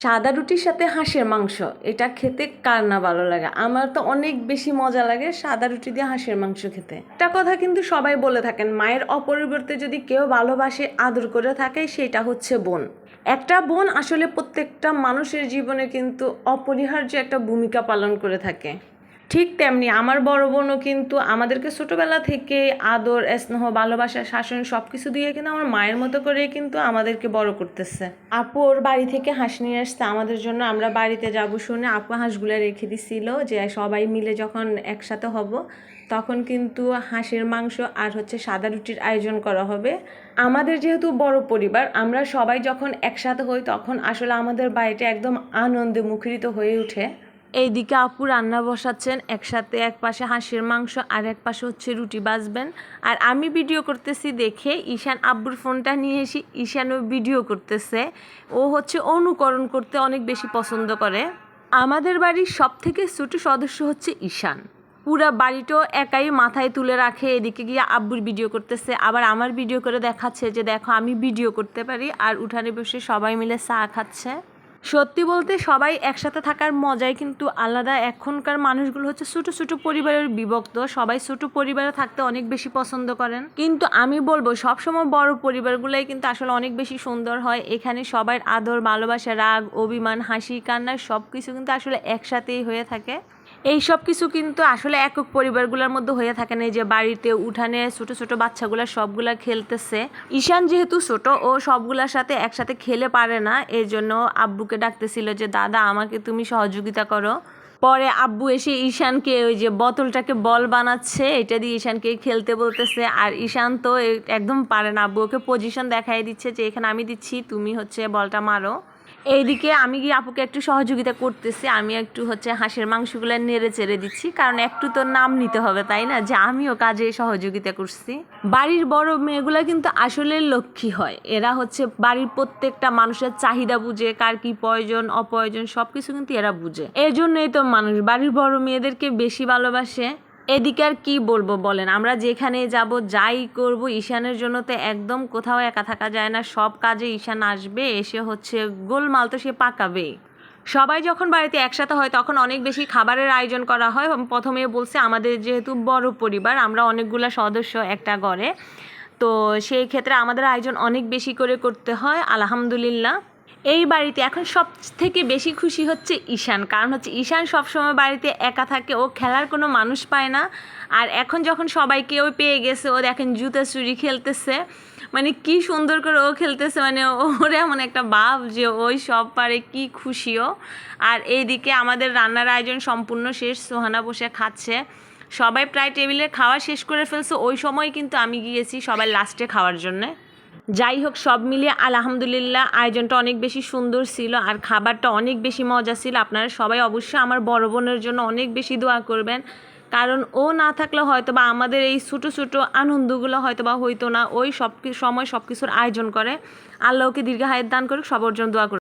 সাদা রুটির সাথে হাঁসের মাংস, এটা খেতে কার না ভালো লাগে? আমার তো অনেক বেশি মজা লাগে সাদা রুটি দিয়ে হাঁসের মাংস খেতে। একটা কথা কিন্তু সবাই বলে থাকেন, মায়ের অপরিবর্তে যদি কেউ ভালোবাসে, আদর করে থাকে, সেটা হচ্ছে বোন। একটা বোন আসলে প্রত্যেকটা মানুষের জীবনে কিন্তু অপরিহার্য একটা ভূমিকা পালন করে থাকে। ঠিক তেমনি আমার বড় বোনও কিন্তু আমাদেরকে ছোটোবেলা থেকে আদর, স্নেহ, ভালোবাসা, শাসন সব কিছু দিয়ে কিন্তু আমার মায়ের মতো করে কিন্তু আমাদেরকে বড় করতেছে। আপু ওর বাড়ি থেকে হাঁস নিয়ে আসছে, আমাদের জন্য আমরা বাড়িতে যাব শুনে আপু হাঁসগুলো রেখে দিছিল যে সবাই মিলে যখন একসাথে হব তখন কিন্তু হাঁসের মাংস আর হচ্ছে সাদা রুটির আয়োজন করা হবে। আমাদের যেহেতু বড় পরিবার, আমরা সবাই যখন একসাথে হই তখন আসলে আমাদের বাড়িটা একদম আনন্দে মুখরিত হয়ে ওঠে এইদিকে আপু রান্না বসাচ্ছেন, একসাথে এক পাশে হাঁসের মাংস আর এক পাশে হচ্ছে রুটি বাজবেন। আর আমি ভিডিও করতেছি দেখে ঈশান আব্বুর ফোনটা নিয়ে এসে ঈশানও ভিডিও করতেছে। ও হচ্ছে অনুকরণ করতে অনেক বেশি পছন্দ করে। আমাদের বাড়ির সব থেকে ছোটো সদস্য হচ্ছে ঈশান। পুরা বাড়িটাও একাই মাথায় তুলে রাখে, এদিকে গিয়ে আব্বুর ভিডিও করতেছে। আবার আমার ভিডিও করে দেখাচ্ছে যে, দেখো, আমি ভিডিও করতে পারি। আর উঠানে বসে সবাই মিলে চা খাচ্ছে। সত্যি বলতে সবাই একসাথে থাকার মজাই কিন্তু আলাদা। এখনকার মানুষগুলো হচ্ছে ছোটো ছোটো পরিবারের বিভক্ত। সবাই ছোটো পরিবারে থাকতে অনেক বেশি পছন্দ করেন। কিন্তু আমি বলব, সবসময় বড় পরিবারগুলোই কিন্তু আসলে অনেক বেশি সুন্দর হয়। এখানে সবার আদর, ভালোবাসা, রাগ, অভিমান, হাসি, কান্না সব কিছু কিন্তু আসলে একসাথেই হয়ে থাকে। এই সব কিছু কিন্তু আসলে একক পরিবারগুলোর মধ্যে হয়ে থাকে না। যে বাড়িতে উঠানে ছোট ছোট বাচ্চাগুলা সবগুলা খেলতেছে। ঈশান যেহেতু ছোট, ও সবগুলার সাথে একসাথে খেলে পারে না। এই জন্য আব্বুকে ডাকতেছিল যে, দাদা, আমাকে তুমি সহযোগিতা করো। পরে আব্বু এসে ঈশানকে ওই যে বোতলটাকে বল বানাচ্ছে। এটা দিয়ে ঈশানকে খেলতে বলতেছে। আর ঈশান তো একদম পারে না। আব্বু ওকে পজিশন দেখাই দিচ্ছে যে, এখানে আমি দিচ্ছি, তুমি হচ্ছে বলটা মারো। এইদিকে আমি গিয়ে আপুকে একটু সহযোগিতা করতেছি, আমি একটু হচ্ছে হাঁসের মাংসগুলো নেড়ে চেড়ে দিচ্ছি, কারণ একটু তো নাম নিতে হবে, তাই না? যে আমিও কাজে সহযোগিতা করছি। বাড়ির বড় মেয়েগুলো কিন্তু আসলে লক্ষ্মী হয়। এরা হচ্ছে বাড়ির প্রত্যেকটা মানুষের চাহিদা বুঝে, কার কি প্রয়োজন, অপ্রয়োজন সব কিছু কিন্তু এরা বুঝে। এই জন্যই তো মানুষ বাড়ির বড় মেয়েদেরকে বেশি ভালোবাসে। এদিকে আর কি বলব বলেন? আমরা যেখানে যাব, যাই করব, ঈশানের জন্য তো একদম কোথাও একা থাকা যায় না। সব কাজে ঈশান আসবে, এসে হচ্ছে গোলমাল তো সে পাকাবেই সবাই যখন বাড়িতে একসাথে হয়, তখন অনেক বেশি খাবারের আয়োজন করা হয়। প্রথমে বলছে, আমাদের যেহেতু বড় পরিবার, আমরা অনেকগুলো সদস্য একটা ঘরে। তো সেই ক্ষেত্রে আমাদের আয়োজন অনেক বেশি করে করতে হয়, আলহামদুলিল্লাহ। এই বাড়িতে এখন সব থেকে বেশি খুশি হচ্ছে ঈশান। কারণ হচ্ছে ঈশান সবসময় বাড়িতে একা থাকে, ও খেলার কোনো মানুষ পায় না। আর এখন যখন সবাইকে ও পেয়ে গেছে, ও দেখেন জুতা চুরি খেলতেছে। মানে কি সুন্দর করে ও খেলতেছে মানে ওর এমন একটা বাপ যে ওই সব পারে কি খুশিও। আর এইদিকে আমাদের রান্নার আয়োজন সম্পূর্ণ শেষ, সোহানা বসে খাচ্ছে। সবাই প্রায় টেবিলে খাওয়া শেষ করে ফেলছে, ওই সময় কিন্তু আমি গিয়েছি সবাই লাস্টে খাওয়ার জন্যে। যাই হোক সব মিলিয়ে আলহামদুলিল্লাহ আয়োজনটা অনেক বেশি সুন্দর ছিল আর খাবারটা অনেক বেশি মজা ছিল। আপনারা সবাই অবশ্যই আমার বড় বোনের জন্য অনেক বেশি দোয়া করবেন। কারণ ও না থাকলে হয়তো বা আমাদের এই ছোটো ছোটো আনন্দগুলো হয়তো বা হইতো না। ওই সব সময় সব কিছুর আয়োজন করে। আল্লাহকে দীর্ঘায়ত দান করুক, সবার জন্য দোয়া করুক।